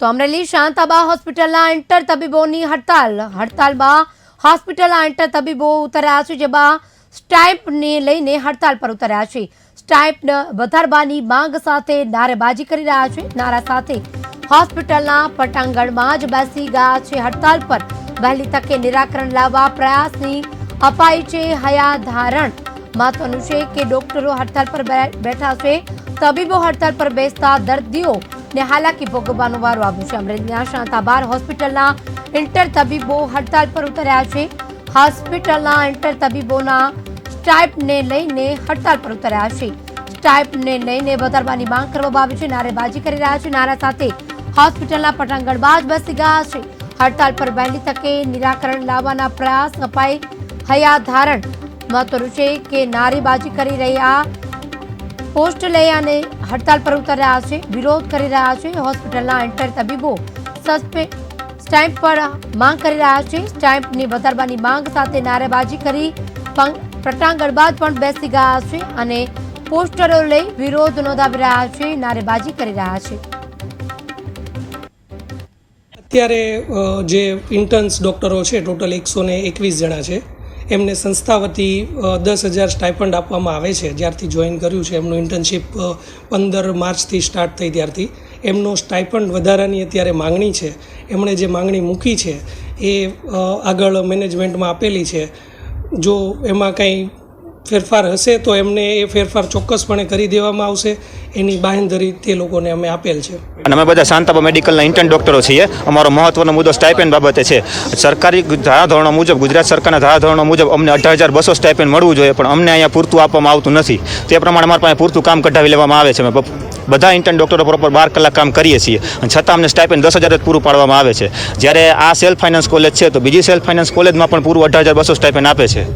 તો અમરેલી શાંતાબા હોસ્પિટલના ઇન્ટર તબીબોની હડતાલ. હડતાલમાં હોસ્પિટલના ઇન્ટર તબીબો ઉતર્યા છે જેમાં સ્ટાઇપને લઈને હડતાલ પર ઉતર્યા છે. સ્ટાઇપ વધારવાની માંગ સાથે નારેબાજી કરી રહ્યા છે. નારા સાથે હોસ્પિટલના પટાંગણમાં જ બેસી ગયા છે હડતાલ પર. વહેલી તકે નિરાકરણ લાવવા પ્રયાસની અપાઈ છે હયા ધારણ. મહત્વનું છે કે ડોક્ટરો હડતાલ પર બે- બેઠા છે. તબીબો હડતાલ પર બેસતા દર્દીઓ ને હાલાકી ભોગવવાનો વારો આવ્યો છે. અમરેલીના શાંતાબાર હોસ્પિટલના ઇન્ટર તબીબો હડતાલ પર ઉતર્યા છે. હોસ્પિટલના ઇન્ટર તબીબોના સ્ટાઇપને લઈને હડતાલ પર ઉતર્યા છે. સ્ટાઇપને લઈને વધારવાની માંગ કરવામાં આવી છે. નારેબાજી કરી રહ્યા છે. નારા સાથે હોસ્પિટલના પટાંગણમાં જ બેસી ગયા છે. હડતાલ પર વહેલી તકે નિરાકરણ લાવવાના પ્રયાસ અપાઈ હયાધારણ મહત્વનું છે કે નારેબાજી કરી રહ્યા પોસ્ટ લઈ અને હડતાલ પર ઉતર્યા છે, વિરોધ કરી રહ્યા છે, હોસ્પિટલના એન્ટર તબીબો સસ્પે સ્ટામ્પ પર માંગ કરી રહ્યા છે, સ્ટેમ્પની વધારવાની માંગ સાથે નારેબાજી કરી પ્રટાંગણ બાદ પણ બેસી ગયા છે અને પોસ્ટરો લઈ વિરોધ નોંધાવી રહ્યા છે, નારેબાજી કરી રહ્યા છે. અત્યારે જે ઇન્ટર્ન્સ ડૉક્ટરો છે, ટોટલ એકસો ને એકવીસ જણા છે. એમને સંસ્થા વતી દસ હજાર સ્ટાઇપન્ડ આપવામાં આવે છે. જ્યારથી જોઈન કર્યું છે, એમનું ઇન્ટર્નશીપ પંદર માર્ચથી સ્ટાર્ટ થઈ ત્યારથી. એમનો સ્ટાઇપન્ડ વધારાની અત્યારે માંગણી છે. એમણે જે માંગણી મૂકી છે, એ આગળ મેનેજમેન્ટમાં આપેલી છે. જો એમાં કંઈ ફેરફાર હશે તો એમને એ ફેરફાર ચોક્કસપણે કરી દેવામાં આવશે. એની બાહેંધરી તે લોકોને અમે આપેલ છે. અને અમે બધા શાંતાબા મેડિકલના ઇન્ટર્ન ડૉક્ટરો છીએ. અમારો મહત્વનો મુદ્દો સ્ટાઇપેન્ડ બાબતે છે. સરકારી ધારાધોરણો મુજબ, ગુજરાત સરકારના ધારાધોરણો મુજબ અમને અઢાર હજાર બસો સ્ટાઇપેન્ડ મળવું જોઈએ, પણ અમને અહીંયા પૂરતું આપવામાં આવતું નથી. તે પ્રમાણે અમારા પાસે પૂરતું કામ કઢાવી લેવામાં આવે છે, અમે બધા ઇન્ટર્ન ડૉક્ટરો પ્રોપર બાર કલાક કામ કરીએ છીએ. અને છતાં અમને સ્ટાઇપેન્ડ દસ હજાર જ પૂરું પાડવામાં આવે છે. જ્યારે આ સેલ્ફ ફાઇનાન્સ કોલેજ છે, તો બીજી સેલ્ફ ફાઇનાન્સ કોલેજમાં પણ પૂરું અઢાર હજાર બસો સ્ટાઇપેન્ડ આપે છે.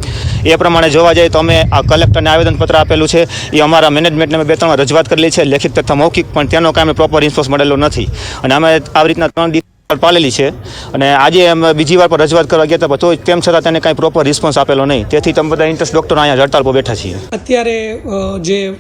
એ પ્રમાણે જોવા જઈએ તો અમે આ કલેક્ટરને આવેદનપત્ર આપેલું છે. એ અમારા મેનેજમેન્ટને અમે બે ત્રણ રજૂઆત કરેલી છે. લેખિત તથા મૌખિક, પણ તેનો કાંઈ પ્રોપર રિસ્પોન્સ મળેલો નથી. અને અમે આવી રીતના ત્રણ દિવસ પાલેલી છે. અને આજે અમે બીજી વાર પર રજૂઆત કરવા ગયા હતા તો તેમ છતાં તેને કાંઈ પ્રોપર રિસ્પોન્સ આપેલો નહીં. તેથી તમે બધા ઇન્ટરેસ્ટ ડૉક્ટરો અહીંયા હડતાલ પર બેઠા છીએ. અત્યારે જે